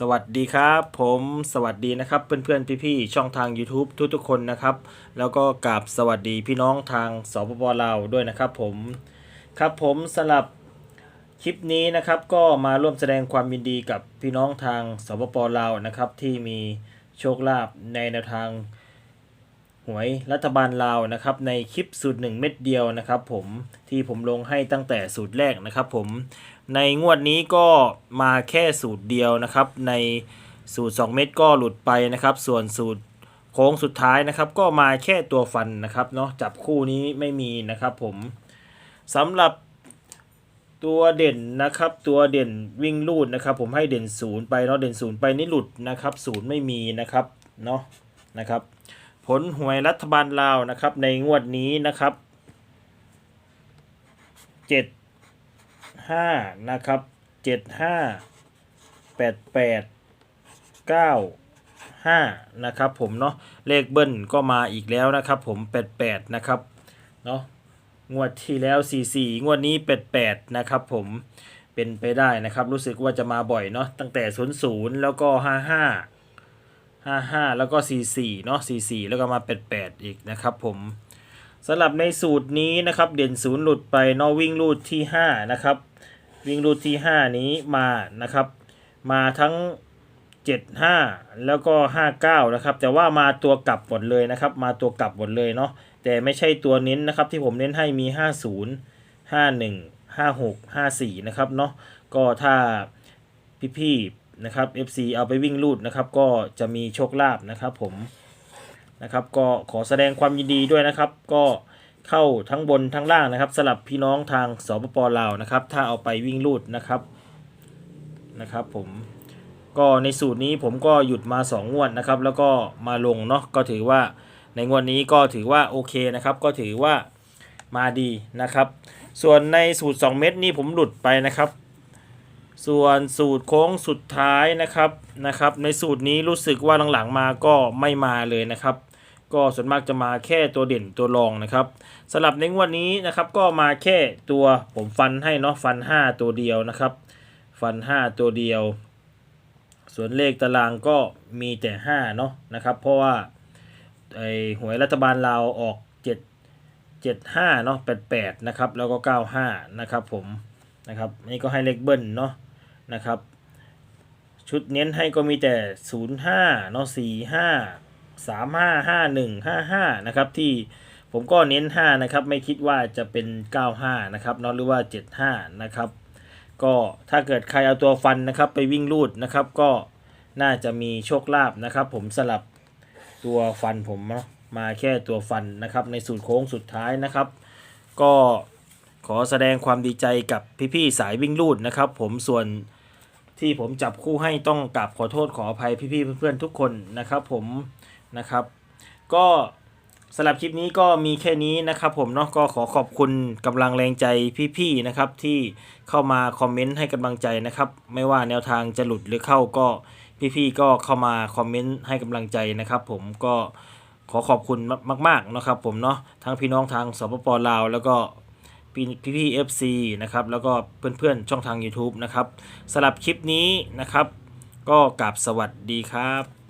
สวัสดีครับผมสวัสดีนะครับเพื่อนๆพี่ๆช่องทาง YouTube ทุกๆคนนะครับ แล้วก็กราบสวัสดีพี่น้องทางสปปลาวด้วยนะครับผมครับผมสลับคลิปนี้นะครับก็มาร่วมแสดงความยินดีกับพี่น้องทางสปปลาวนะครับที่มีโชคลาภในแนวทาง หวยรัฐบาลลาวนะครับในคลิปสูตรหนึ่งเม็ดเดียวนะครับผมที่ผมลงให้ตั้งแต่สูตรแรกนะครับผมในงวดนี้ก็มาแค่สูตรเดียวนะครับ ในสูตร 2 เม็ดก็หลุดไปนะครับ ส่วนสูตรโค้งสุดท้ายนะครับ ก็มาแค่ตัวฟันนะครับเนาะจับคู่นี้ไม่มีนะครับผมสำหรับตัวเด่นนะครับ ตัวเด่นวิ่งลูดนะครับ ผมให้เด่นศูนย์ไปเนาะเด่นศูนย์ไปนี่หลุดนะครับศูนย์ไม่มีนะครับเนาะนะครับ ผลหวยรัฐบาลลาวนะครับ ในงวดนี้นะครับเจ็ดห้านะครับเจ็ดห้าแปดแปดเก้าห้านะครับผมเนาะเลขเบิ้ลก็มาอีกแล้วนะครับ ผมแปดแปดนะครับเนาะงวดที่แล้วสี่สี่งวดนี้แปดแปดนะครับ ผมเป็นไปได้นะครับ รู้สึกว่าจะมาบ่อยเนาะตั้งแต่ศูนย์ศูนย์แล้วก็หห้าห้า ห้าแล้วก็สี่สี่เนาะสี่สี่แล้วก็มาแปดแปดอีกนะครับผมสำหรับในสูตรนี้นะครับ เด่นศูนย์หลุดไปเนอวิ่งรูดที่ 5 นะครับ วิ่งรูดที่ 5 นี้มานะครับ มาทั้ง 75 แล้วก็ 59 นะครับ แต่ว่ามาตัวกลับหมดเลยนะครับ มาตัวกลับหมดเลยเนาะแต่ไม่ใช่ตัวเน้นนะครับ ที่ผมเน้นให้มี 50 51 56 54 นะครับเนาะก็ถ้าพี่ๆ นะครับ FC เอาไปวิ่งรูดนะครับ ก็จะมีโชคลาภนะครับ ผมนะครับ ก็ขอแสดงความยินดีด้วยนะครับ ก็เข้าทั้งบนทั้งล่างนะครับสลับพี่น้องทางสปปลาวนะครับ ถ้าเอาไปวิ่งลูดนะครับนะครับ ผมก็ในสูตรนี้ผมก็หยุดมา 2 งวดนะครับ แล้วก็มาลงเนาะก็ถือว่าในงวดนี้ก็ถือว่าโอเคนะครับ ก็ถือว่ามาดีนะครับ ส่วนในสูตร 2 เม็ดนี่ผมหลุดไปนะครับ ส่วนสูตรโค้งสุดท้ายนะครับนะครับ ในสูตรนี้รู้สึกว่าหลังๆมาก็ไม่มาเลยนะครับ ก็ส่วนมากจะมาแค่ตัวเด่นตัวรองนะครับสำหรับในงวดนี้นะครับก็มาแค่ตัวผมฟันให้เนาะฟัน 5 ตัวเดียวนะครับ ฟัน 5 ตัวเดียว ส่วนเลขตารางก็มีแต่5เนาะนะครับเพราะว่าไอหวยรัฐบาลลาออก 7 75เนาะ88นะครับแล้วก็ 95 นะครับผมนะครับนี่ก็ให้เลขเบิ้ลเนาะ นะครับ ชุดเน้นให้ก็มีแต่ 05เนาะ45 35 51 55 นะครับ ที่ผมก็เน้น 5 นะครับ ไม่คิดว่าจะเป็น 95 นะครับเนาะหรือว่า 75 นะครับ ก็ถ้าเกิดใครเอาตัวฟันนะครับ ไปวิ่งลูดนะครับ ก็น่าจะมีโชคลาภนะครับ ผมสลับตัวฟันผมมาแค่ตัวฟันนะครับ ในสูตรโค้งสุดท้ายนะครับ ก็ขอแสดงความดีใจกับพี่ๆสายวิ่งลูดนะครับ ผมส่วน ที่ผมจับคู่ให้ต้องกราบขอโทษขออภัยพี่ๆเพื่อนๆทุกคนนะครับผมนะครับ ก็สำหรับคลิปนี้ก็มีแค่นี้นะครับผมเนาะก็ขอขอบคุณกำลังแรงใจพี่ๆนะครับที่เข้ามาคอมเมนต์ให้กำลังใจนะครับ ไม่ว่าแนวทางจะหลุดหรือเข้าก็พี่ๆก็เข้ามาคอมเมนต์ให้กำลังใจนะครับ ผมก็ขอขอบคุณมากๆนะครับผมเนาะทั้งพี่น้องทางสปปลาวแล้วก็ พี่พี่เอฟซีนะครับแล้วก็เพื่อนๆช่องทาง YouTube นะครับสำหรับคลิปนี้นะครับ ก็กลับสวัสดีครับ